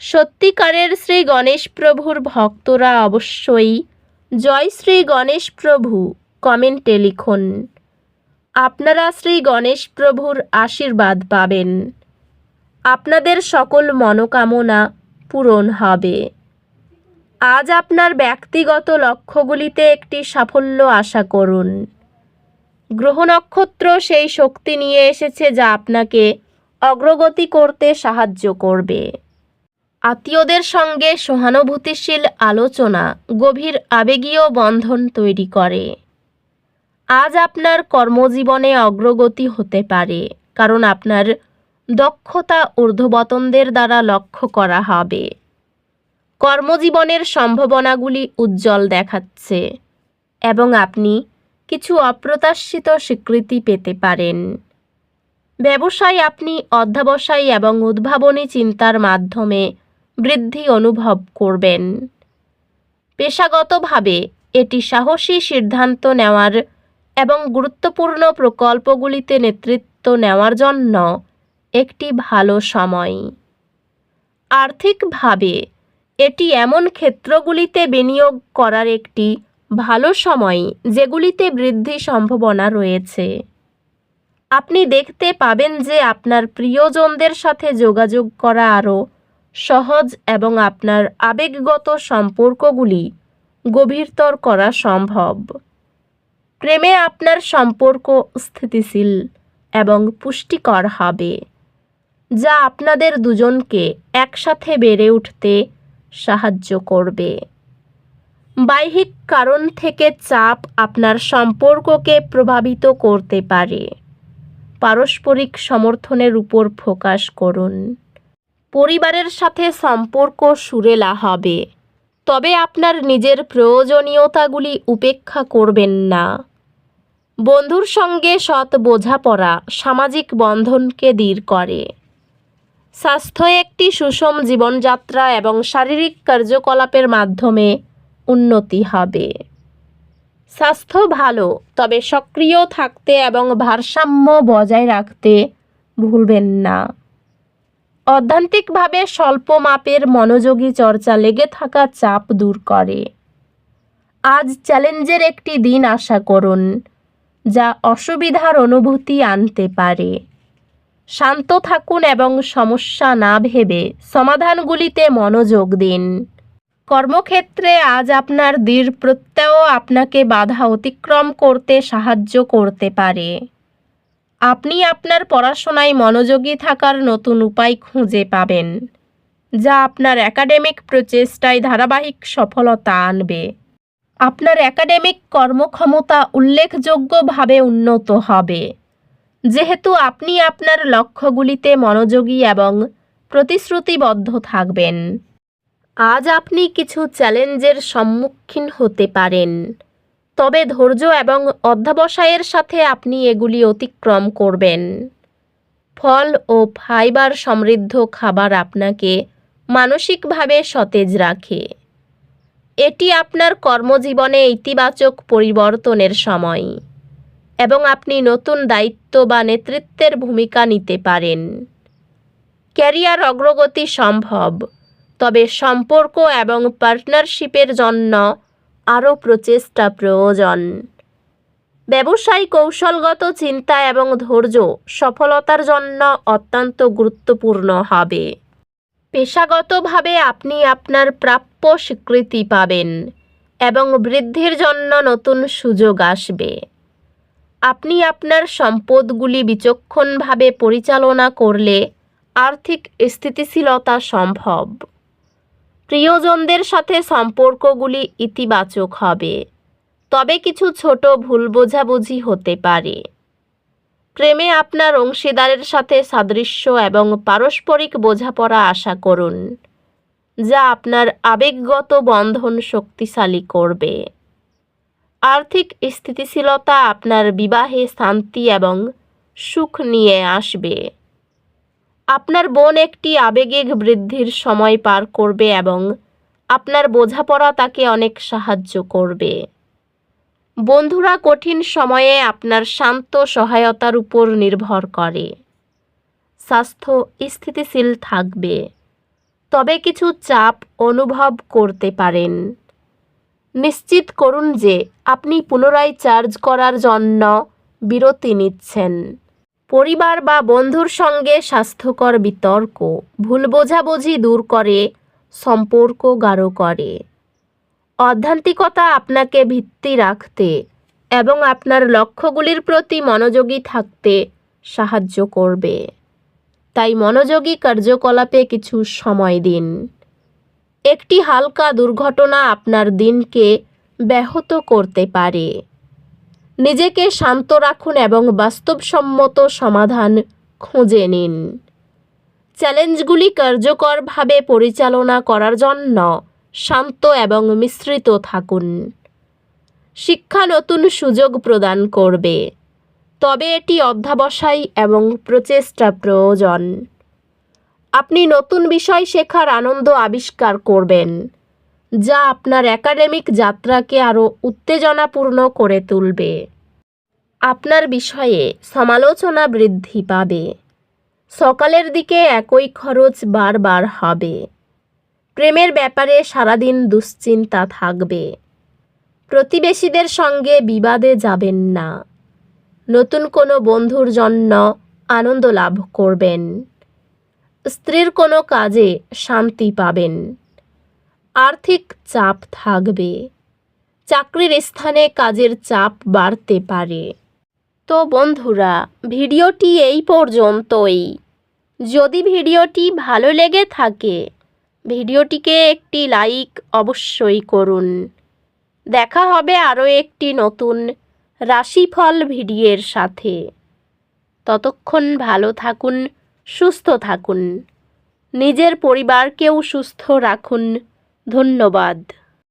সত্যিকারের শ্রী গণেশ প্রভুর ভক্তরা অবশ্যই জয় শ্রী গণেশ প্রভু কমেন্টে লিখুন। আপনারা শ্রী গণেশ প্রভুর আশীর্বাদ পাবেন। আপনাদের সকল মনোকামনা পূরণ হবে। আজ আপনার ব্যক্তিগত লক্ষ্যগুলিতে একটি সাফল্য আশা করুন। গ্রহ নক্ষত্র সেই শক্তি নিয়ে এসেছে যা আপনাকে অগ্রগতি করতে সাহায্য করবে। আত্মীয়দের সঙ্গে সহানুভূতিশীল আলোচনা, গভীর আবেগীয় বন্ধন তৈরি করে। আজ আপনার কর্মজীবনে অগ্রগতি হতে পারে, কারণ আপনার দক্ষতা ঊর্ধ্ববতনদের দ্বারা লক্ষ্য করা হবে। কর্মজীবনের সম্ভাবনাগুলি উজ্জ্বল দেখাচ্ছে এবং আপনি কিছু অপ্রত্যাশিত স্বীকৃতি পেতে পারেন। ব্যবসায় আপনি অধ্যাবসায়ী এবং উদ্ভাবনী চিন্তার মাধ্যমে বৃদ্ধি অনুভব করবেন। পেশাগতভাবে এটি সাহসী সিদ্ধান্ত নেওয়ার এবং গুরুত্বপূর্ণ প্রকল্পগুলিতে নেতৃত্ব নেওয়ার জন্য একটি ভালো সময়। আর্থিকভাবে এটি এমন ক্ষেত্রগুলিতে বিনিয়োগ করার একটি ভালো সময় যেগুলিতে বৃদ্ধি সম্ভাবনা রয়েছে। আপনি দেখতে পাবেন যে আপনার প্রিয়জনদের সাথে যোগাযোগ করা আরও সহজ এবং আপনার আবেগগত সম্পর্কগুলি গভীরতর করা সম্ভব। প্রেমে আপনার সম্পর্ক স্থিতিশীল এবং পুষ্টিকর হবে, যা আপনাদের দুজনকে একসাথে বেড়ে উঠতে সাহায্য করবে। বাহ্যিক কারণ থেকে চাপ আপনার সম্পর্ককে প্রভাবিত করতে পারে। পারস্পরিক সমর্থনের উপর ফোকাস করুন। পরিবারের সাথে সম্পর্ক সুরেলা হবে। তবে আপনার নিজের প্রয়োজনীয়তাগুলি উপেক্ষা করবেন না। বন্ধুর সঙ্গে সৎ বোঝাপড়া সামাজিক বন্ধনকে দৃঢ় করে। স্বাস্থ্য একটি সুষম জীবনযাত্রা এবং শারীরিক কার্যকলাপের মাধ্যমে উন্নতি হবে। স্বাস্থ্য ভালো, তবে সক্রিয় থাকতে এবং ভারসাম্য বজায় রাখতে ভুলবেন না। অধ্যান্তিকভাবে স্বল্প মাপের মনোযোগী চর্চা লেগে থাকা চাপ দূর করে। আজ চ্যালেঞ্জের একটি দিন আশা করুন, যা অসুবিধার অনুভূতি আনতে পারে। শান্ত থাকুন এবং সমস্যা না ভেবে সমাধানগুলিতে মনোযোগ দিন। কর্মক্ষেত্রে আজ আপনার দৃঢ় প্রত্যয় আপনাকে বাধা অতিক্রম করতে সাহায্য করতে পারে। আপনি আপনার পড়াশোনায় মনোযোগী থাকার নতুন উপায় খুঁজে পাবেন, যা আপনার একাডেমিক প্রচেষ্টায় ধারাবাহিক সফলতা আনবে। আপনার একাডেমিক কর্মক্ষমতা উল্লেখযোগ্যভাবে উন্নত হবে। যেহেতু আপনি আপনার লক্ষ্যগুলিতে মনোযোগী এবং প্রতিশ্রুতিবদ্ধ থাকবেন। আজ আপনি কিছু চ্যালেঞ্জের সম্মুখীন হতে পারেন। তবে ধৈর্য এবং অধ্যাবসায়ের সাথে আপনি এগুলি অতিক্রম করবেন। ফল ও ফাইবার সমৃদ্ধ খাবার আপনাকে মানসিকভাবে সতেজ রাখে। এটি আপনার কর্মজীবনে ইতিবাচক পরিবর্তনের সময় এবং আপনি নতুন দায়িত্ব বা নেতৃত্বের ভূমিকা নিতে পারেন। ক্যারিয়ার অগ্রগতি সম্ভব, তবে সম্পর্ক এবং পার্টনারশিপের জন্য আরও প্রচেষ্টা প্রয়োজন। ব্যবসায়ী কৌশলগত চিন্তা এবং ধৈর্য সফলতার জন্য অত্যন্ত গুরুত্বপূর্ণ হবে। পেশাগতভাবে আপনি আপনার প্রাপ্য স্বীকৃতি পাবেন এবং বৃদ্ধির জন্য নতুন সুযোগ আসবে। আপনি আপনার সম্পদগুলি বিচক্ষণভাবে পরিচালনা করলে আর্থিক স্থিতিশীলতা সম্ভব। প্রিয়জনদের সাথে সম্পর্কগুলি ইতিবাচক হবে। তবে কিছু ছোট ভুল বোঝাবুঝি হতে পারে। প্রেমে আপনার অংশীদারের সাথে সাদৃশ্য এবং পারস্পরিক বোঝাপড়া আশা করুন, যা আপনার আবেগগত বন্ধন শক্তিশালী করবে। আর্থিক স্থিতিশীলতা আপনার বিবাহে শান্তি এবং সুখ নিয়ে আসবে। আপনার বোন একটি আবেগিক বৃদ্ধির সময় পার করবে এবং আপনার বোঝাপড়া তাকে অনেক সাহায্য করবে। বন্ধুরা, কঠিন সময়ে আপনার শান্ত সহায়তার উপর নির্ভর করে। স্বাস্থ্য স্থিতিশীল থাকবে। তবে কিছু চাপ অনুভব করতে পারেন। নিশ্চিত করুন যে আপনি পুনরায় চার্জ করার জন্য বিরতি নিচ্ছেন। পরিবার বা বন্ধুর সঙ্গে স্বাস্থ্যকর বিতর্ক, ভুল বোঝাবুঝি দূর করে, সম্পর্ক গাঢ় করে। অধ্যান্তিকতা আপনাকে ভিত্তি রাখতে এবং আপনার লক্ষ্যগুলির প্রতি মনোযোগী থাকতে সাহায্য করবে। তাই মনোযোগী কার্যকলাপে কিছু সময় দিন। একটি হালকা দুর্ঘটনা আপনার দিনকে ব্যাহত করতে পারে। নিজেকে শান্ত রাখুন এবং বাস্তবসম্মত সমাধান খুঁজে নিন। চ্যালেঞ্জগুলি কার্যকরভাবে পরিচালনা করার জন্য শান্ত এবং মিশ্রিত থাকুন। শিক্ষা নতুন সুযোগ প্রদান করবে। তবে এটি অধ্যাবসায় এবং প্রচেষ্টা প্রয়োজন। আপনি নতুন বিষয় শেখার আনন্দ আবিষ্কার করবেন। যা আপনার একাডেমিক যাত্রাকে আরও উত্তেজনাপূর্ণ করে তুলবে। আপনার বিষয়ে সমালোচনা বৃদ্ধি পাবে। সকালের দিকে একই খরচ বারবার হবে। প্রেমের ব্যাপারে সারাদিন দুশ্চিন্তা থাকবে। প্রতিবেশীদের সঙ্গে বিবাদে যাবেন না। নতুন কোনো বন্ধুর জন্য আনন্দ লাভ করবেন। স্ত্রীর কোনো কাজে শান্তি পাবেন। আর্থিক চাপ থাকবে। চাকরির স্থানে কাজের চাপ বাড়তে পারে। তো বন্ধুরা, ভিডিওটি এই পর্যন্তই। যদি ভিডিওটি ভালো লেগে থাকে, ভিডিওটিকে একটি লাইক অবশ্যই করুন। দেখা হবে আরও একটি নতুন রাশিফল ভিডিওর সাথে। ততক্ষণ ভালো থাকুন, সুস্থ থাকুন। নিজের পরিবারকেও সুস্থ রাখুন। ধন্যবাদ।